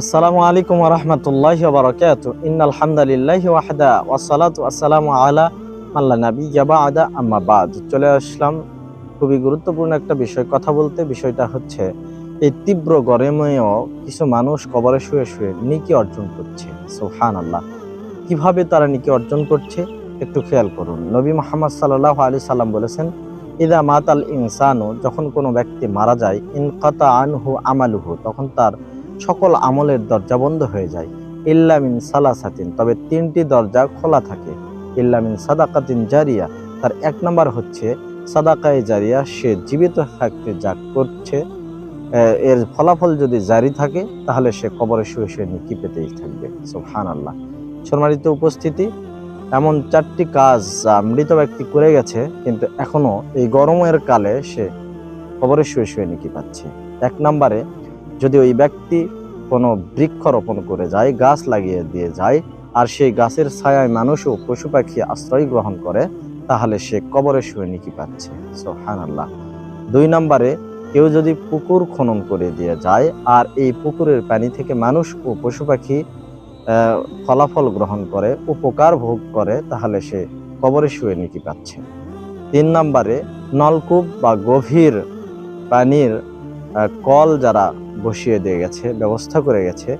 আসসালামু আলাইকুম রহমতুল্লাহ বারকাত ইন্নাল হামদালিল্লাহি ওয়াহদা ওয়াসসালাতু আসসালামু আলা আল্লাহ নবী বাদা। আম্মা বাদ। চলে আসলাম খুবই গুরুত্বপূর্ণ একটা বিষয়, কথা বলতে। বিষয়টা হচ্ছে, এই তীব্র গরমেও কিছু মানুষ কবরে শুয়ে শুয়ে নিকি অর্জন করছে। সুহান আল্লাহ কীভাবে তারা নিকি অর্জন করছে, একটু খেয়াল করুন। নবী মোহাম্মদ সাল্লাহ আলি সাল্লাম বলেছেন, ইদা মাতাল ইনসানু, যখন কোনো ব্যক্তি মারা যায়, ইনকাতা আনহু আমালুহু, তখন তার সকল আমলের দরজা বন্ধ হয়ে যায়। ইল্লামিন সালাসাতিন, তবে তিনটি দরজা খোলা থাকে। ইল্লামিন সাদাকাতিন জারিয়া, তার এক নম্বর হচ্ছে, সাদাকায়ে জারিয়া সে জীবিত থাকতে যা করছে এর ফলাফল যদি জারি থাকে, তাহলে সে কবরে শুয়ে শুয়ে নিকি পেতেই থাকবে। সুবহান আল্লাহ সম্মানিত উপস্থিতি, এমন চারটি কাজ যা মৃত ব্যক্তি করে গেছে, কিন্তু এখনও এই গরমের কালে সে কবরে শুয়ে শুয়ে নিকি পাচ্ছে। এক নম্বরে যদি ওই ব্যক্তি কোনো বৃক্ষ রোপণ করে যায়, গাছ লাগিয়ে দিয়ে যায়, আর সেই গাছের ছায়ায় মানুষ ও পশু পাখি আশ্রয় গ্রহণ করে, তাহলে সে কবরে শুয়ে নিকি পাচ্ছে। সোহান আল্লাহ দুই নম্বরে, কেউ যদি পুকুর খনন করে দিয়ে যায়, আর এই পুকুরের পানি থেকে মানুষ ও পশু পাখি ফলাফল গ্রহণ করে, উপকার ভোগ করে, তাহলে সে কবরে শুয়ে নিকি পাচ্ছে। তিন নম্বরে, নলকূপ বা গভীর পানির কল যারা বসিয়ে দিয়ে গেছে, ব্যবস্থা করে গেছে,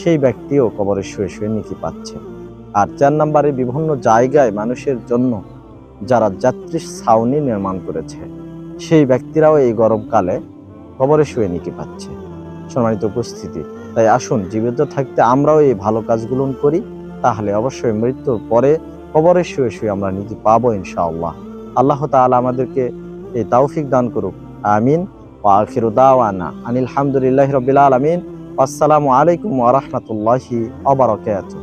সেই ব্যক্তিও কবরে শুয়ে শুয়ে নিকি পাচ্ছে। আর চার নম্বরে বিভিন্ন জায়গায় মানুষের জন্য যারা যাত্রী ছাউনি নির্মাণ করেছে, সেই ব্যক্তিরাও এই গরমকালে কবরে শুয়ে নিকি পাচ্ছে। সম্মানিত উপস্থিতি, তাই আসুন, জীবিত থাকতে আমরাও এই ভালো কাজগুলো করি, তাহলে অবশ্যই মৃত্যুর পরে কবরে শুয়ে শুয়ে আমরা নিকি পাবো ইনশাআল্লাহ। আল্লাহ তাআলা আমাদেরকে এই তাওফিক দান করুক, আমিন। ওয়াখিরু দাওয়ানা আনিল হামদুলিল্লাহি রাব্বিল আলামিন আসসালামু আলাইকুম ওয়া রাহমাতুল্লাহি ওয়া বারাকাতুহু